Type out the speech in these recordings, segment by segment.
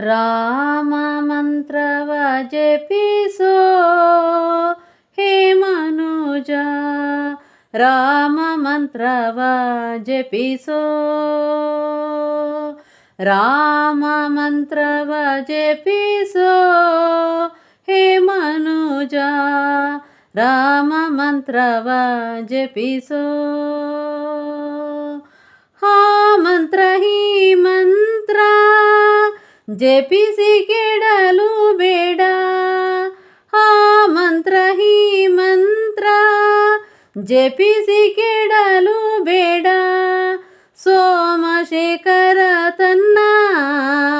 रामन्त्र वजे हे मनुज राममन्त्र वजे पिसो। राममन्त्र हे मनुज राममन्त्रजे पिशो हा मन्त्र हि मन्त्र। ಜಪಿಸಿ ಕೆಡಲು ಬೇಡ. ಆ ಮಂತ್ರ ಹೀ ಮಂತ್ರ ಜಪಿಸಿ ಕೆಡಲು ಬೇಡ. ಸೋಮಶೇಖರ ತನ್ನ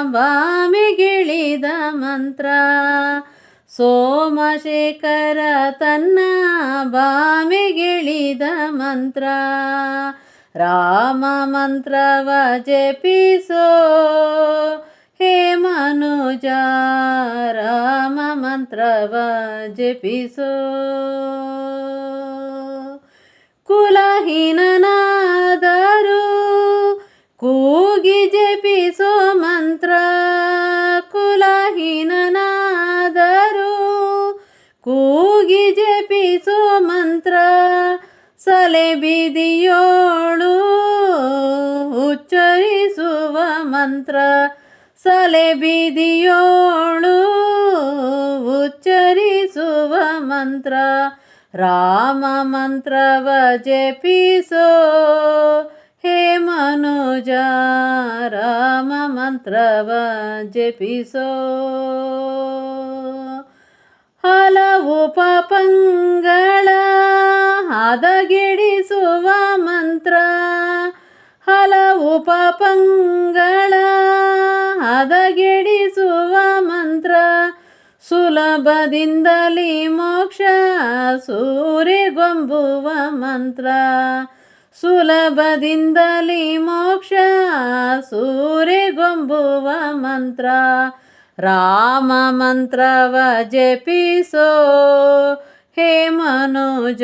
ಬಾಮೆಗೆಳಿದ ಮಂತ್ರ ಸೋಮಶೇಖರ ತನ್ನ ಬಾಮೆಗೆಳಿದ ಮಂತ್ರ ರಾಮ ಮಂತ್ರವ ಜಪಿಸೋ ಹೇ ಮನುಜ, ರಾಮ ಮಂತ್ರವ ಜಪಿಸೋ. ಕುಲಹೀನನಾದರೂ ಕೂಗಿ ಜಪಿಸೋ ಮಂತ್ರ. ಕುಲಹೀನನಾದರೂ ಕೂಗಿ ಜಪಿಸೋ ಮಂತ್ರ. ಸಲೆ ಬೀದಿಯೋಳು ಉಚ್ಚರಿಸುವ ಮಂತ್ರ. ಸಲೆ ಬೀದಿಯೋಳು ಉಚ್ಚರಿಸುವ ಮಂತ್ರ ರಾಮ ಮಂತ್ರವ ಜಪಿಸೋ ಹೇ ಮನುಜ ರಾಮ ಮಂತ್ರವ ಜಪಿಸೋ ಹಲವು ಪಾಪಂಗಳ ಹದಗೆಡಿಸುವ ಮಂತ್ರ ಹಲವು ಪಾಪಂಗಳ ಸುಲಭದಿಂದಲೇ ಮೋಕ್ಷ ಸೂರೆಗೊಂಬುವ ಮಂತ್ರ ಸುಲಭದಿಂದಲೇ ಮೋಕ್ಷ ಸೂರೆಗೊಂಬುವ ಮಂತ್ರ ರಾಮ ಮಂತ್ರವ ಜಪಿಸೋ ಹೇ ಮನುಜ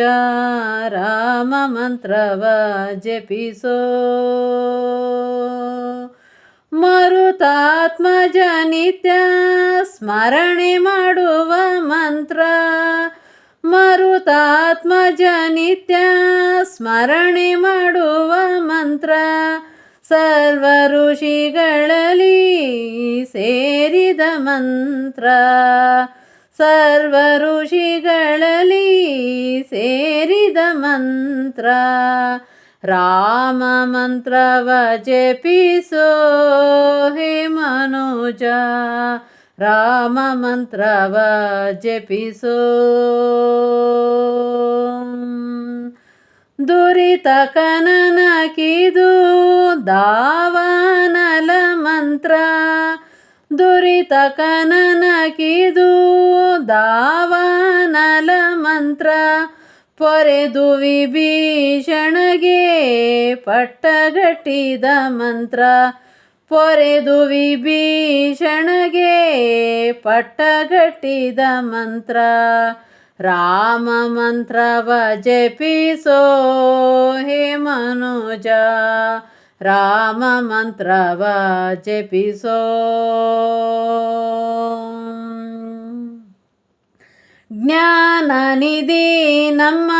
ರಾಮ ಮಂತ್ರವ ಜಪಿಸೋ ಮರುತಾತ್ಮಜ ನಿತ್ಯ ಸ್ಮರಣೆ ಮಾಡುವ ಮಂತ್ರ. ಮರುತಾತ್ಮಜ ನಿತ್ಯ ಸ್ಮರಣೆ ಮಾಡುವ ಮಂತ್ರ. ಸರ್ವ ಋಷಿಗಳಲ್ಲಿ ಸೇರಿದ ಮಂತ್ರ. ಸರ್ವ ಋಷಿಗಳಲ್ಲಿ ಸೇರಿದ ಮಂತ್ರ. राममन्त्रव जपि हि मनुजा राममन्त्रव जपि दुरितकननकिदु दावानलमन्त्र दुरितकननकिदु दावानलमन्त्र ಮಂತ್ರ ಮಂತ್ರ ಪೊರೆದು ವಿಭೀಷಣಗೆ ಪಟ್ಟಗಟ್ಟಿದ ಮಂತ್ರ. ಪೊರೆದು ವಿಭೀಷಣಗೆ ಪಟ್ಟಗಟ್ಟಿದ ಮಂತ್ರ. ರಾಮ ಮಂತ್ರವ ಜಪಿಸೋ ಹೇ ಮನುಜ. ರಾಮ ಮಂತ್ರವ ಜಪಿಸೋ ಜ್ಞಾನ ನಿಧಿ ನಮ್ಮ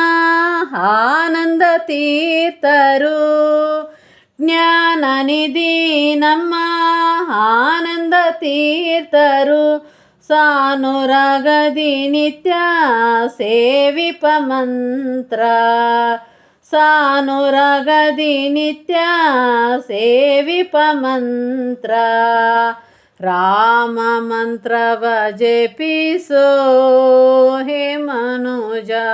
ಆನಂದ ತೀರ್ಥರು. ಜ್ಞಾನ ನಿಧಿ ನಮ್ಮ ಆನಂದ ತೀರ್ಥರು. ಸಾನುರಗದಿ ನಿತ್ಯ ಸೇವಿಪ ಮಂತ್ರ. ಸಾನುರಗದಿ ನಿತ್ಯ ಸೇವಿಪ ಮಂತ್ರ. राममन्त्रव जपिसो हे मनुजा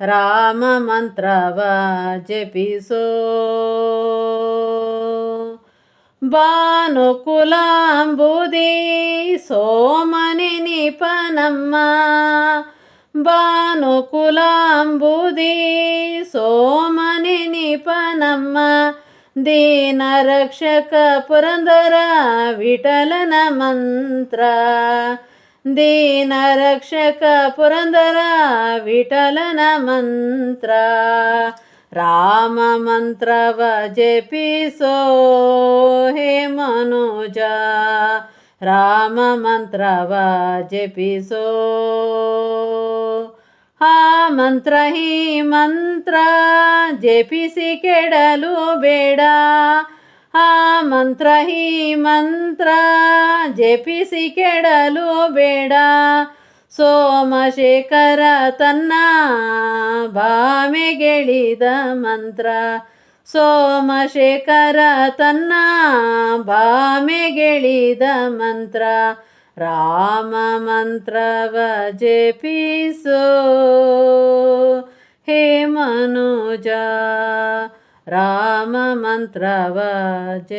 राममन्त्रव जपिसो भानुकुलाम्बुदे सोमनि निपनम्म भानुकुलाम्बुदे सोमनि निपनम्म दीनरक्षक पुरन्दरा विठलनमन्त्रः दीनरक्षक पुरन्दरा विठलनमन्त्रः राममन्त्रः वजे पि सो हे मनोजा। राममन्त्रः वाजे पि सो ಆ ಮಂತ್ರ ಈ ಮಂತ್ರ, ಜಪಿಸಿ ಕೆಡಲು ಬೇಡ. ಆ ಮಂತ್ರ ಈ ಮಂತ್ರ, ಜಪಿಸಿ ಕೆಡಲು ಬೇಡ. ಸೋಮಶೇಖರ ತನ್ನ ಭಾಮೆಗೆಳಿದ ಮಂತ್ರ, ಸೋಮಶೇಖರ ತನ್ನ ಭಾಮೆಗೆಳಿದ ಮಂತ್ರ. राम मन्त्र हे मनोजा राममन्त्र वज